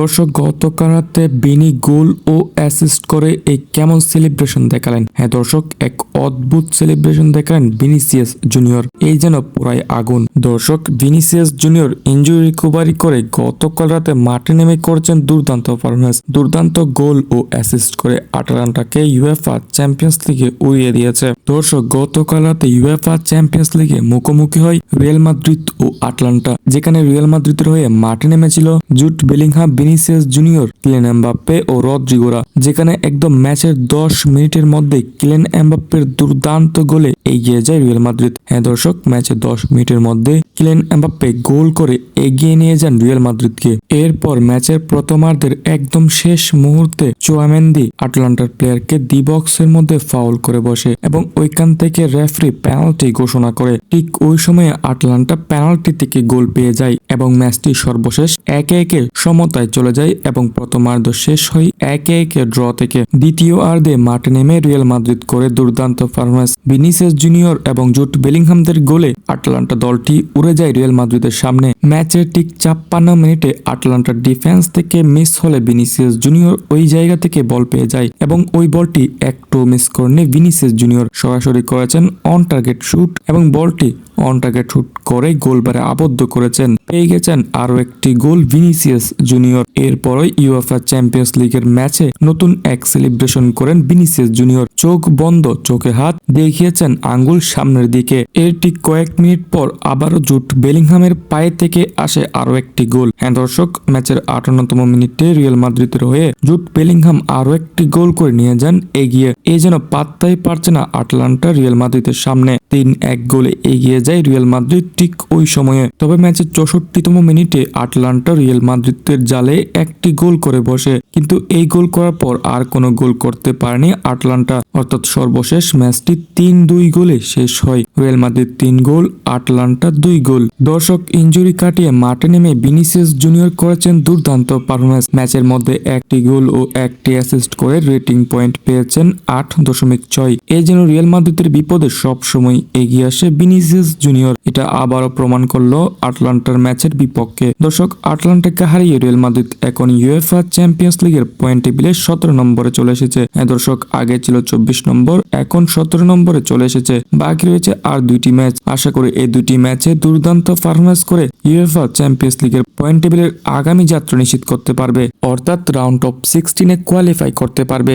দর্শক, গতকাল রাতে বিনি গোল ও অ্যাসিস্ট করে এই কেমন সেলিব্রেশন দেখালেন। হ্যাঁ দর্শক, এক অদ্ভুত সেলিব্রেশন দেখালেন ভিনিসিয়াস জুনিয়র। এই যেন পুরাই আগুন। দর্শক, ভিনিসিয়াস জুনিয়র ইঞ্জুরি রিকভারি করে গতকাল রাতে মাঠে নেমে করেছেন দুর্দান্ত পারফরমেন্স দুর্দান্ত গোল ও অ্যাসিস্ট করে আটালান্টাকে ইউএফআ চ্যাম্পিয়ন্স লিগে উড়িয়ে দিয়েছে। দর্শক, গতকাল রাতে ইউএফআ চ্যাম্পিয়ন্স লিগে মুখোমুখি হয় রিয়াল মাদ্রিদ ও আটলান্টা, যেখানে রিয়াল মাদ্রিদের হয়ে মাঠে নেমেছিল Jude Bellingham Vinicius junior Kylian Mbappe ও রদ রদ্রিগোরা, যেখানে একদম ম্যাচের দশ মিনিটের মধ্যে কিলেন এমবাপ্পের দুর্দান্ত গোলে এগিয়ে যায় রিয়াল মাদ্রিদ। হ্যাঁ দর্শক, ম্যাচে দশ মিনিটের মধ্যে কিলেন এমবাপ্পে গোল করে এগিয়ে নিয়ে যান রিয়াল মাদ্রিদকে। এরপর ম্যাচের প্রথমার্ধের একদম শেষ মুহূর্তে চোয়ামেন্দি আটলান্টার প্লেয়ারকে ডি বক্সের মধ্যে ফাউল করে বসে এবং ওইখান থেকে রেফারি পেনাল্টি ঘোষণা করে। ঠিক ওই সময়ে আটলান্টা পেনাল্টি থেকে গোল পেয়ে যায় এবং ম্যাচটি সর্বশেষ একে একে সমতায় চলে যায় এবং প্রথমার্ধ শেষ হয় একে একে ড্র থেকে। দ্বিতীয় আর্ধে মাঠে নেমে রিয়াল মাদ্রিদ করে দুর্দান্ত পারফরমেন্স ভিনিসিয়াস জুনিয়র এবং জুট বেলিংহামদের গোলে আটলান্টা দলটি উড়ে যায় রিয়াল মাদ্রিদের সামনে। ম্যাচের ঠিক ছাপ্পান্ন মিনিটে আটলান্টার ডিফেন্স থেকে মিস হলে ভিনিসিয়াস জুনিয়র ওই জায়গা থেকে বল পেয়ে যায় এবং ওই বলটি একটু মিস করলে ভিনিসিয়াস জুনিয়র। সরাসরি করেছেন অন টার্গেট শুট এবং বলটি অন টার্গেট শুট করে গোলবারে আবদ্ধ করেছেন। পেয়ে গেছেন আরও একটি গোল ভিনিসিয়াস জুনিয়র। এরপরই ইউএফআ চ্যাম্পিয়ন্স লিগের ম্যাচে নতুন এক সেলিব্রেশন করেন ভিনিসিয়াস জুনিয়র চোখ বন্ধ, চোখে হাত দেখিয়েছেন আঙ্গুল সামনের দিকে। এর ঠিক কয়েক মিনিট পর আবারও জুট বেলিংহামের পায়ে থেকে আসে আরও একটি গোল। হ্যাঁ দর্শক, ম্যাচের আটান্নতম মিনিটে রিয়াল মাদ্রিদের হয়ে জুট বেলিংহাম আরও একটি গোল করে নিয়ে যান, এগিয়ে। এ যেন পাত্তাই পারছে না আটলান্টা রিয়াল মাদ্রিদের সামনে। তিন এক গোলে এগিয়ে যায় রিয়াল মাদ্রিদ ঠিক ওই সময়ে। তবে ম্যাচের চৌষট্টিতম মিনিটে আটলান্টা রিয়াল মাদ্রিদের জালে একটি গোল করে বসে। কিন্তু এই গোল করার পর আর কোনো গোল করতে পারেনি আটলান্টা। অর্থাৎ সর্বশেষ ম্যাচটি তিন দুই গোলে শেষ হয়। রিয়াল মাদ্রিদ তিন গোল, আটলান্টা দুই গোল। দর্শক ইঞ্জুরি কাটিয়ে মাঠে নেমে ভিনিসিয়াস জুনিয়র করেছেন দুর্দান্ত পারফরমেন্স ম্যাচের মধ্যে একটি গোল ও একটি অ্যাসিস্ট করে রেটিং পয়েন্ট পেয়েছেন আট দশমিক ছয়। এই যেন রিয়াল মাদ্রিদের বিপদে সবসময় এগিয়ে আসে ভিনিসিয়াস জুনিয়র। এটা আবারও প্রমাণ করল আটলান্টার ম্যাচের বিপক্ষে। দর্শক, আটলান্টাকে হারিয়ে রিয়াল মাদ্রিদ এখন ইউএফআ চ্যাম্পিয়ন্স লিগের পয়েন্ট টেবিলে সতেরো নম্বরে চলে এসেছে। হ্যাঁ দর্শক, আগে ছিল চব্বিশ নম্বর, এখন সতেরো নম্বরে চলে এসেছে। বাকি রয়েছে আর দুইটি ম্যাচ। আশা করি এই দুটি ম্যাচে দুর্দান্ত পারফরমেন্স করে ইউএফআ চ্যাম্পিয়ন্স লিগের পয়েন্ট টেবিলের আগামী যাত্রা নিশ্চিত করতে পারবে। অর্থাৎ রাউন্ড অফ সিক্সটিনে কোয়ালিফাই করতে পারবে।